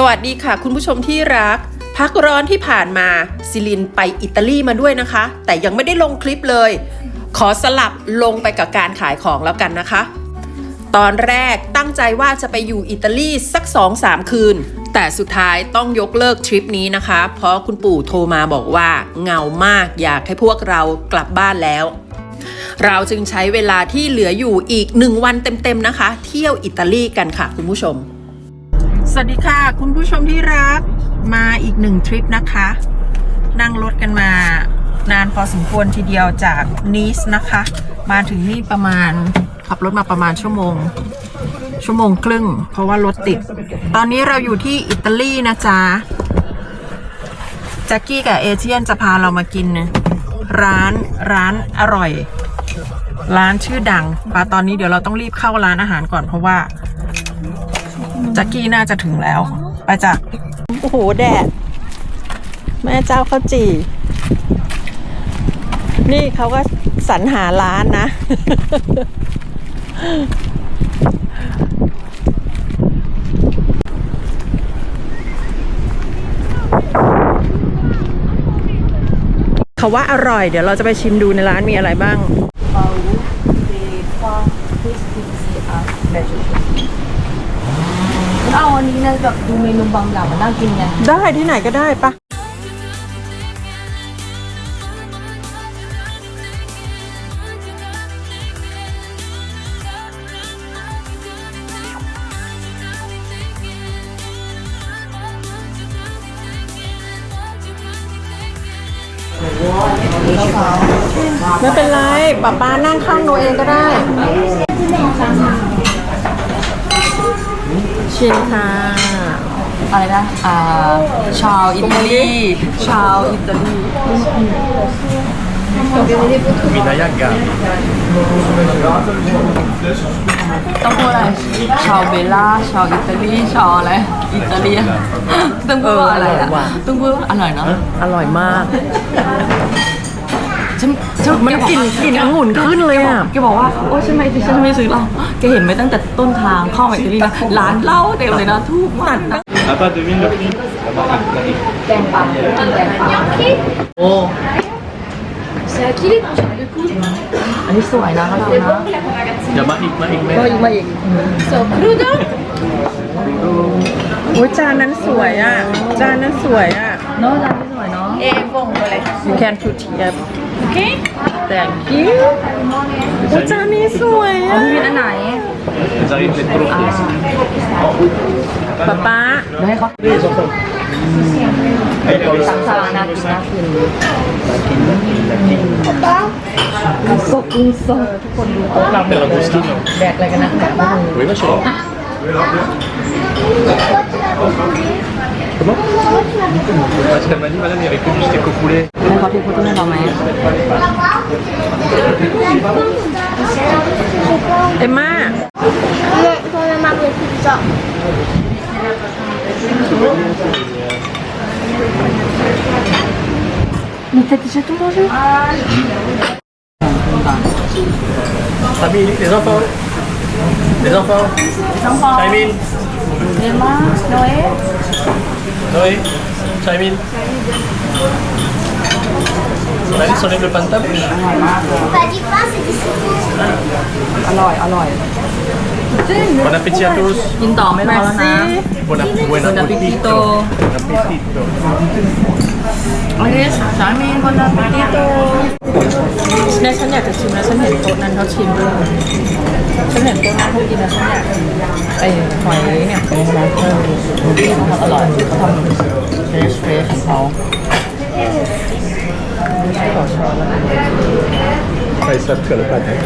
สวัสดีค่ะ คุณผู้ชมที่รัก พักร้อนที่ผ่านมาซิลินไปอิตาลีมาด้วยนะคะ แต่ยังไม่ได้ลงคลิปเลย ขอสลับลงไปกับการขายของแล้วกันนะคะ ตอนแรกตั้งใจว่าจะไปอยู่อิตาลีสัก 2-3 คืน แต่สุดท้ายต้องยกเลิกทริปนี้นะคะ เพราะคุณปู่โทรมาบอกว่าเงามากอยากให้พวกเรากลับบ้านแล้ว เราจึงใช้เวลาที่เหลืออยู่อีกหนึ่งวันเต็มๆนะคะ เที่ยวอิตาลีกันค่ะคุณผู้ชม สวัสดีค่ะ คุณผู้ชมที่รักมาอีกหนึ่งทริปนะคะ นั่งรถกันมานานพอสมควรทีเดียวจากนีสนะคะ มาถึงนี่ประมาณขับรถมาประมาณชั่วโมง ชั่วโมงครึ่ง เพราะว่ารถติด ตอนนี้เราอยู่ที่อิตาลีนะจ๊ะแจ็คกี้กับเอเชียนจะพาเรามากิน ร้านร้านอร่อย ร้านชื่อดังปาตอนนี้เดี๋ยวเราต้องรีบเข้าร้านอาหารก่อนเพราะว่า จ็คกี้น่าจะถึงแล้ว ไปจ้ะโอ้โห แดด แม่เจ้าข้าวจี่ นี่เขาก็สรรหาร้านนะ เขาว่าอร่อย เดี๋ยวเราจะไปชิมดูในร้านมีอะไรบ้าง เอาวันนี้นะแบบดูเมนูบางอย่างมาน่ากินไงได้ที่ไหนก็ได้ปะไม่เป็นไรป้าป้านั่งข้างโนเองก็ได้ ชิมค่ะ อะไรนะ อ่า ชาวอิตาลี ชาวอิตาลี Minayaga. ต้องพูดอะไร ชาวเบลล่า ชาวอิตาลี ชาวอะไร อิตาเลียนต้องพูดว่าอะไรเอออร่อยว่ะอะต้องพูดว่าอร่อยเนาะ อร่อยมาก ฉันฉัมันกลิ่นกลิ่นองุ่นขึ้นเลยอะแกบอกว่าโอ้ฉันไม่ฉันไม่ซื้อเหล้าแกเห็นไหมตั้งแต่ต้นทางเข้ามาอิตาลีนะร้านเหล้าเต็มเลยนะทุกวันนะ Ah, pas de vin, le prix La marque, la marque. แกงปลาแกงปลาโอ้อันนี้สวยนะเขาทำนะ Il y a Maïk, Maïk, มา mais อีกมาอีกโอ้ยจานนั้นสวยอะ จานนั้นสวยอะเนาะร้านนี้สวยเนาะ you can put here okay thank you โอ้ยจานนี้สวยอ๋ออะพี่วินอันไหน ils arrivent les trop. ป๊าป๊าเดี๋ยวให้เขา Les enfants. สังสารน่ากินน่ากินกุ้งสดกุ้งสดทุกคนดูโต๊ะเรา La langoustine. แดกอะไรกันนะแบบว่า Oui, ma chérie. Comment Parce qu'elle m'a dit, madame, il y avait que du steak au poulet. ให้เขาเทพุทธให้เราไหมเอ็มม่า J'en ai marre de pizza. Mais t'as déjà tout mangé Famille, les enfants. Les enfants. Chaimin. Emma, Noé Noé. Chaimin. Alice, enlève le pain de table. Pas du pain, c'est du sucre. อร่อยอร่อย Bon appétit à tous. กินต่อไม่รอแล้วนะ Bon appétit. Bon Bon appetito. Bon appetito. อันนี้สามีคนละปิโตเนี่ยฉันอยากจะชิมแล้วฉันเห็นโต๊ะนั้นเขาชิมด้วย ฉันเห็นโต๊ะนั้นเขากินแล้วฉันอยากไอ้หอยเนี่ยเป็นร้านเพิ่มที่เขาทำอร่อยเขาทำเฟรชเฟรชของเขา Ah, ils savent faire le pâte. hein.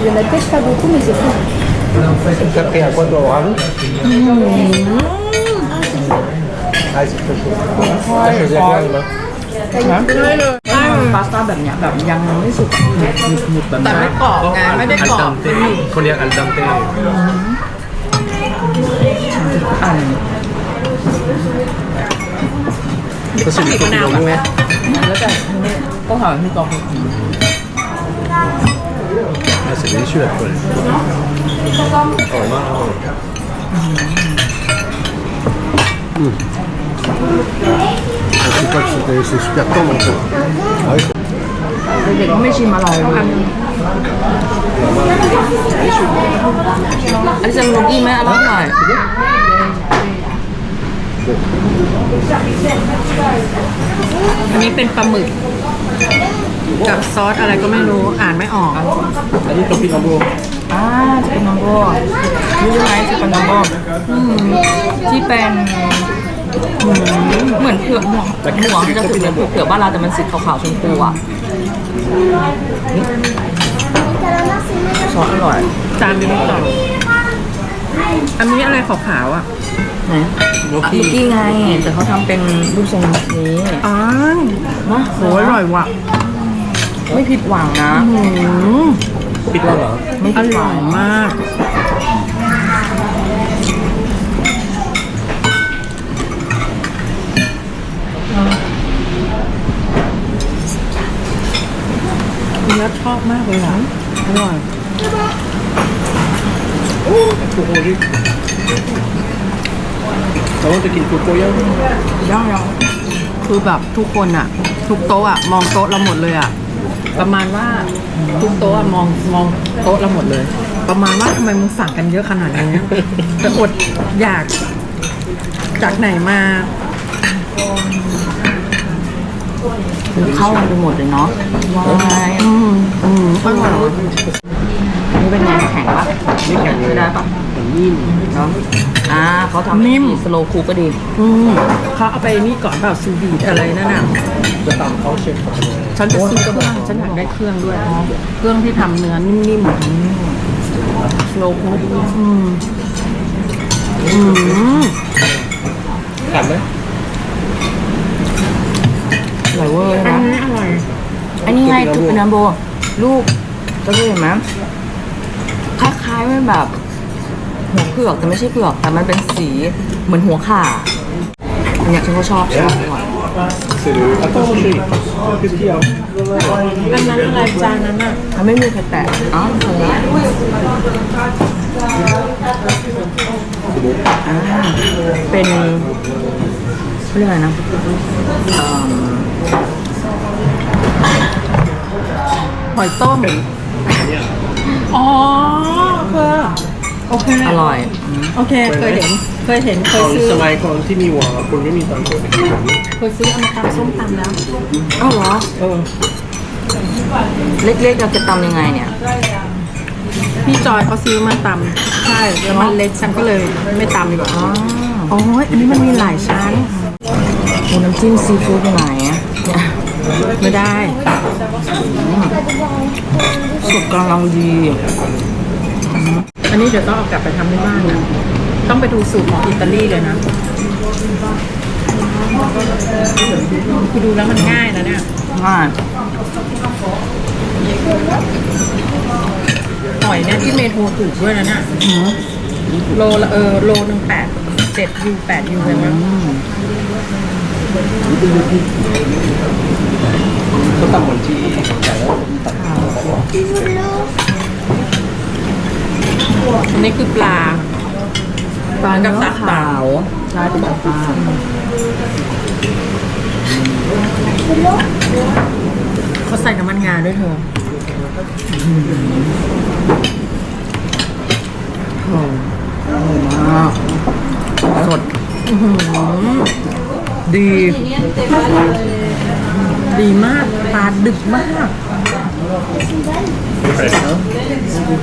Il y en a peut-être pas beaucoup, mais c'est bon. Ça fait à quoi toi, bravo Ah, c'est très chaud. T'as choisi à quoi, Emma พาสต้าแบบเนี้ยแบบยังไม่สุกแต่ไม่กรอบไงไม่ได้กรอบ Al dente. Faut dire al dente. อัน Ça, c'est du Avec coquillon. banane. แล้วแต่ต้องหาที่กอง Ah, c'est délicieux la poêle. ร่อยมากครับผมอืม Je sais pas que c'était- c'est super tendre en fait. Ah oui, เด็กๆก็ไม่ชิมอร่อยเลยอันนี้จะลูกี้ไหมอร่อยหน่อย อันนี้เป็นปลาหมึก กับซอสอะไรก็ไม่รู้อ่านไม่ออก อันนี้ตัวพิคัมโบอ่าจะเป็นน้องโบรู้ไหมจะเป็นน้องโบอืมที่เป็นอืม เหมือนเผือกหัวหัวมันจะคือเหมือนเผือกบ้านเราแต่มันสีขาวๆชมพูอะซอสอร่อยจานนี้ไม่ต่ออันนี้อะไรขาวๆอะไหนลูกกี้ไง แต่เขาทำเป็นรูปทรงแบบนี้อ๋อนะโหอร่อยว่ะ ไม่ผิดหวังนะอืมปิดแล้วเหรอไม่อผิดหร่วัอยงมาก เนื้อชอบมากเลยอะอร่อยโอ้โหดิเราต้องจะกินกุโกย่างย่างยังคือแบบทุกคนอะทุกโต๊ะอะมองโต๊ะเราหมดเลยอะประมาณว่าทุกโต๊ะอะมองมองโต๊ะเราหมดเลย ประมาณว่าทำไมมึงสั่งกันเยอะขนาดนี้แต่อดอยากจากไหนมา เข้ากันไปหมดเลยเนาะว้ายอืมอืมอร่อยนี่เป็นไงแข็งปะไม่แข็งเลยไม่ได้ปะมันนิ่มเนาะอ่าเขาทำนิ่มสโลคูก็ดี อืมเขาเอาไปนี่ก่อนเปล่าซูบีดอะไรนั่นน่ะจะตามเขาเชฟเขาเลยฉันจะซื้อเครื่องฉันอยากได้เครื่องด้วย เครื่องที่ทำเนื้อนิ่มๆ slow cook อืมอืมขัดไหมอ ร่อยเวอร์เลยอันนะนี้อร่อยอันนี้ไงคือเป็นน้ำโบลูกก็คือเห็นไหมคล้ายๆมันแบบหัวเผือกแต่ไม่ใช่เผือกแต่มันเป็นสีเหมือนหัวข่าอันเนี้ยฉันก็ชอบชอบอร่อย c'est le attends chérie qu'est-ce qu'il y a อันนั้นอะไรจานนั้นอะมันไม่มีใครแตะอ๋อตรงนี้อ่าเป็นเขาเรียกอะไรนะอืม หอยต้ม อ๋อคือโอเค อร่อยอืมโอเค เคยเห็น เคยเห็น เคตยอนซื้อ สมัยก่อนที่มีหัวคุณไม่มีตังค์เคยซื้อเอามาตำส้มตำแล้วอ้าวเหรอ เออเล็กๆเราจะตำยังไงเนี่ย พี่จอยเขาซื้อมาตำใช่ แล้วมันเล็กฉันก็เลยไม่ตำดีกว่าอ๋อ อ๋ออันนี้มันมีหลายชั้น โอ้น้ำจิ้มซีฟู้ดอยู่ไหนอะเนี่ย ไม่ได้สุกกำลังดีอันนี้เดี๋ยวต้องเอากลับไปทำที่บ้านนะ ต้องไปดูสูตรของอิตาลีเลยนะคือดูแล้วมันง่ายนะเนี่ยง่ายหอยเนี่ยที่เมโทรถูกด้วยนะเนี่ยโลละเออโลหนึ่งแปดเจ็ดยูแปดยูเลยมั้ง เขาตำเหมือนที่แต่แล้วตัดอันนี้คือปลา ปลากัเนื้บอตับขาวใช่เป็นตับปลาเขาใส่น้ำมันงาด้วยเธอมากสด ดี ดีมากปลาดึกมาก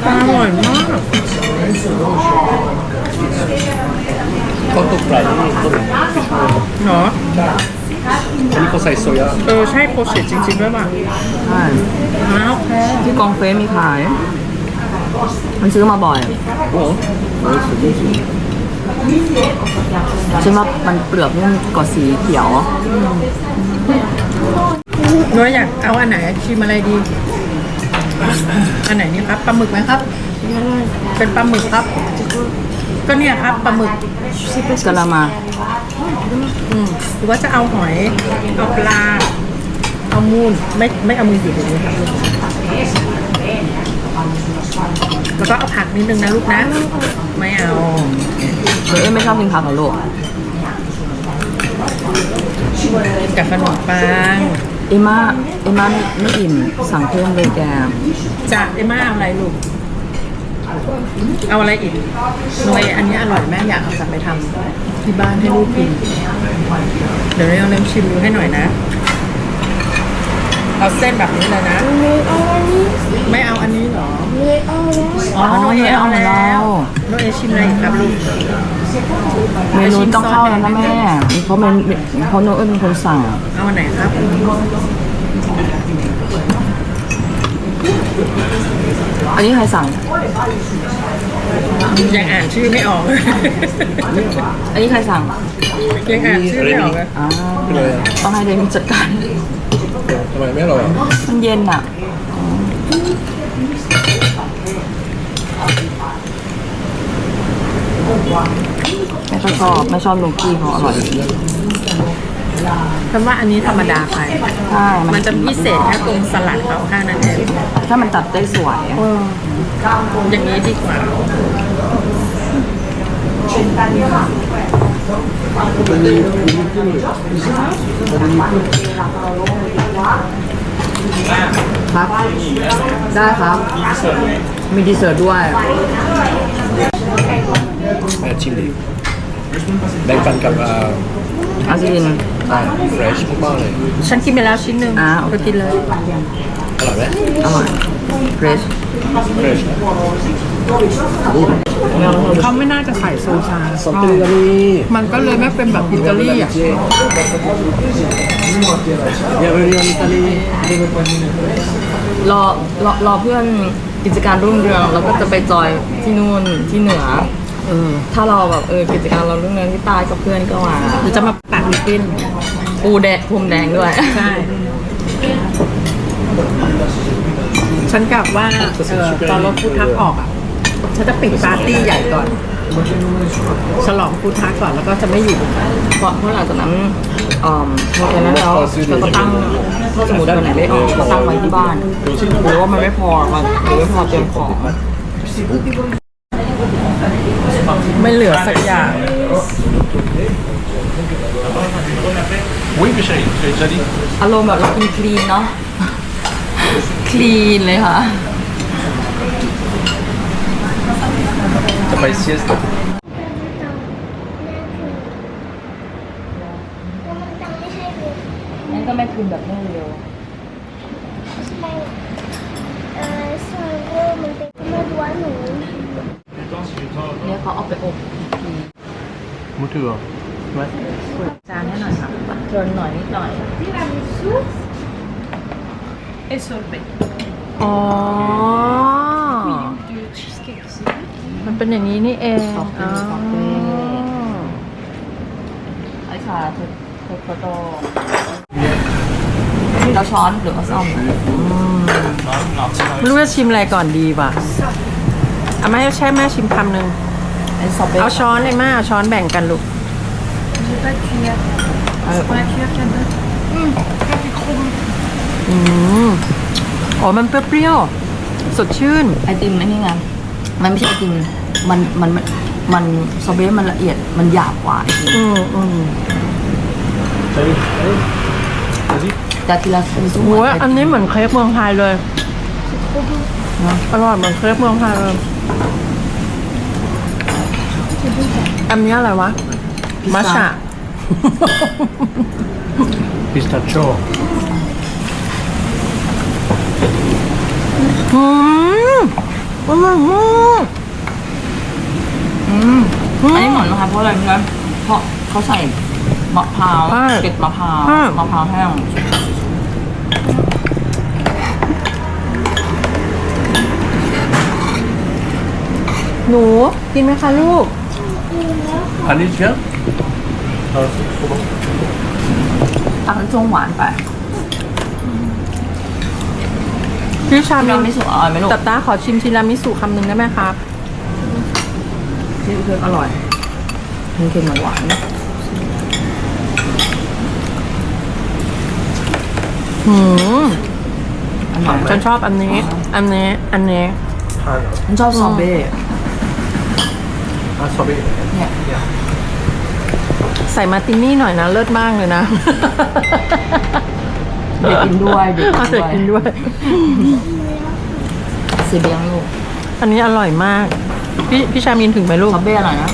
ปลาอร่อยมากเขาตกปลาที่นี่เขาเหรออันนี้เขาใส่โซยาเออใช่โปรเซสจริงๆด้วยป่ะใช่อ้าวโอเคที่กองเฟสมีขาย มันซื้อมาบ่อยโอ้โหโอ้ยสุดยอด ฉันว่ามันเปลือกนี่มันกว่าสีเขียวน้อยอยากเอาอันไหนชิมอะไรดี อันไหนนี่ครับปลาหมึกไหมครับ เป็นปลาหมึกครับ ก็เนี่ยครับปลาหมึกกะละมาอืมหรือว่าจะเอาหอยเอาปลาเอามูนไม่ไม่เอามือหยิบอย่างนี้ครับแล้ว ก็เอาผักนิดนึงนะลูกนะ ไม่เอาเอ้ยไม่ชอบกินผักเหรอลูกกับขนมปัง เอม่าเอมาไม่ไม่อิ่มสั่งเพิ่มเลยแกจะเอม่าเอาอะไรลูก เอาอะไรอีกหนวยอันนี้อร่อยแม่อยากเอากลับไปทำที่บ้านให้ลูกกิน เดี๋ยวเราเริ่มชิมดูให้หน่อยนะ เอาเส้นแบบนี้เลยนะ ไม่เอาอันนี้เหรอ อ๋ออ๋อโนเอนี่เอาเอาของแล้เราวโนเอชิมอะไรอีกครับลูกเมนูต้องเข้าแล้วนะแม่เพราะมันเพราะโน้ตเอิ้นเป็นคนสั่งเอาอันไหนครับอันนี้ใครสั่ง ยังอ่านชื่อไม่ออก อันนี้ใครสั่ง ยังอ่านชื่อไม่ออกเลยอ่าเป็นไรอะต้องให้เดมิจัดการทำไมไม่อร่อยอะมันเย็นอะ ไม่ค่อยชอบไม่ชอบโลกี้เขาอร่อยคำว่าอันนี้ธรรมดาไปใช่มันจะพิเศษแค่ตรงสลัดเขาแค่นั้นเองถ้ามันตัดได้สวยอะอย่างนี้ดีกว่าครับ ได้ครับ มีดีเซอร์ด้วยแม่ ชิมดิแบ่งปันกับอ่าอาซิลินเฟรชมากๆเลยฉันกินไปแล้วชิ้นหนึ่งอ่าโอเค ก็กินเลย อร่อยไหมอร่อยเฟรชเฟรชเขาไม่น่าจะใส่โซชาสตรีก็มีมันก็เลยไม่เป็นแบบอิตาลีอะเนี่ยเรียนอิตาลีรอรอรอเพื่อนกิจการรุ่งเรือง แล้วก็จะไปจอยที่นู่นที่เหนือ เออ ถ้าเราแบบเออกิจการเรารุ่งเรืองที่ใต้กับเพื่อนก็มาเดี๋ยวจะมาปักลิปปิ้นปูแดงพรมแดงด้วย ใช่ ฉันกลับว่าเออตอนรถฟูดทักออกอะ ฉันจะปิดปาร์ตี้ใหญ่ก่อน ฉลองฟูดทักก่อนแล้วก็จะไม่อยู่ เพราะเพราะหลังจากนั้นอ่าพอแค่นั้นแล้วเราก็ตั้งถ้าสมมติวันไหนไม่ออกก็ตั้งไว้ที่บ้านหรือว่ามันไม่พอมันหรือไม่พอเตรียมของ ไม่เหลือสักอย่าง Oui, mais chérie, je l'ai déjà dit. อารมณ์แบบเรากินคลีนเนาะ คลีนเลยค่ะ T'as pas de sieste นั่นก็แม่คืนแบบไม่เร็ว เออซอยเวอร์มันเป็นเมื่อวันหนู เนี่ยเขาเอาไปอบ Mouture. Ouais. จานให้หน่อยครับเกินหน่อยนิดหน่อยอ๋อ มันเป็นอย่างนี้นี่เองขอบคุณขอบคุณไอ้ชาเทเทคโตเราช้อนหรือว่าซ่อมไม่รู้จะชิมอะไรก่อนดีว่ะเอามาให้แช่แม่ชิมคำหนึ่ง ไอ้ซอเบเอาช้อนเลยแม่เอาช้อนแบ่งกันลูกอืมอ๋อมันเปรี้ยวๆสดชื่น ไอติมไอ้นี่ไงมันไม่ใช่ไอติมมันมันมันมันซอเบมันละเอียดมันหยาบกว่าไอติมอืมอืม Vas-y. แต่ทีละซูซูโอ้ยอันนี้เหมือนเค้กเมืองไทยเลย อร่อยเหมือนเค้กเมืองไทยเลย อันนี้อะไรวะมัชชะ Pistachio. อืมอร่อยมากอืม อันนี้เหมือนนะคะเพราะอะไรรู้ไหมเพราะเขาใส่มะพร้าวเกล็ดมะพร้าวมะพร้าวแห้งหนูกินไหมคะลูก Alice, viens. Ah, trop bon. ตักน้ำส้มหวานไปพี่ชาเรามิไม่สุกอร่อยไหมลูกตับตาขอชิมทีรามิสุคำหนึ่งได้ไหมครับที่เพื่อนอร่อยมันเค็มหวานหืมอร่อยฉันชอบอันนี้ อันนี้ อันนี้ Ah, ฉันชอบซอเบ้ un sorbet. เนี่ยใส่มาร์ตินี่หน่อยนะ เลิศมากเลยนะ เด็กกินด้วยเด็กเอาเด็กกินด้วยเสียเบียงลูก อันนี้อร่อยมาก พี่พี่ชามินถึงไหมลูกซอเบ้อร่อยนะ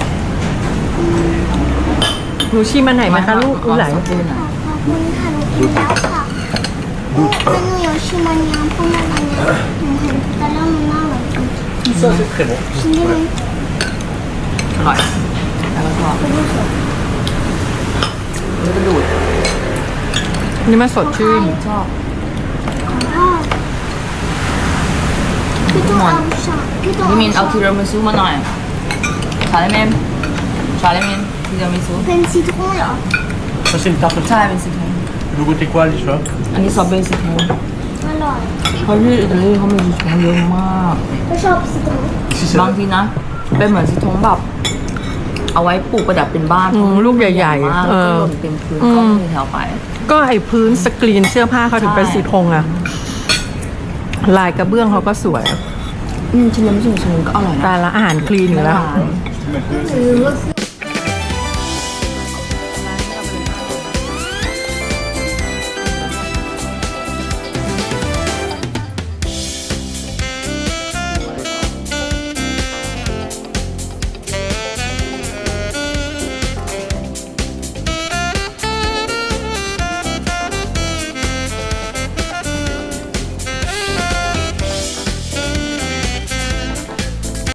หนูชิมมันไหนไหมคะลูกลองไหลซอเบ้หน่อยขอบคุณค่ะหนูกินแล้วค่ะหนูหนูชิมมันยังเพราะมันอันเนี้ยหนูเห็นแต่แล้วมันน่าอร่อยจริง Ça, อร่อยแล้วก็ชอบแล้วก็ดูดอันนี่มันสดชื่นชอบอ๋อพี่ต้องเอาชาพี่ต้องพี่มินเอาเอาทีรามิสุมาหน่อยชาเลเมนชาเลเมนทีรามิสุเป็นซิตรอนเหรอ Ça, c'est une tarte. ใช่เป็นสีทอง Le goûter quoi, Alicia อันนี้ซอเบ้สีทองอร่อยเพราะที่อิตาลีเขามีสีทองเยอะมาก ก็ชอบซิตรอน Ici, c'est บางทีนะ เป็นเหมือนสีทองแบบ เอาไว้ปลูกประดับเป็นบ้านอืมลูกใหญ่ๆมากเอแล้วก็อหล่นเต็มพื้นอืม ก็ไม่มีแถวไป ก็ไอ้พื้นสกรีนเสื้อผ้าเขาถึงเป็นสีธงอะลายกระเบื้องเขาก็สวย อืมชิมแล้วไม่ชิมชิมก็อร่อยนะแต่ละอาหารคลีนอยู่แล้วร้านหรือว่าคือ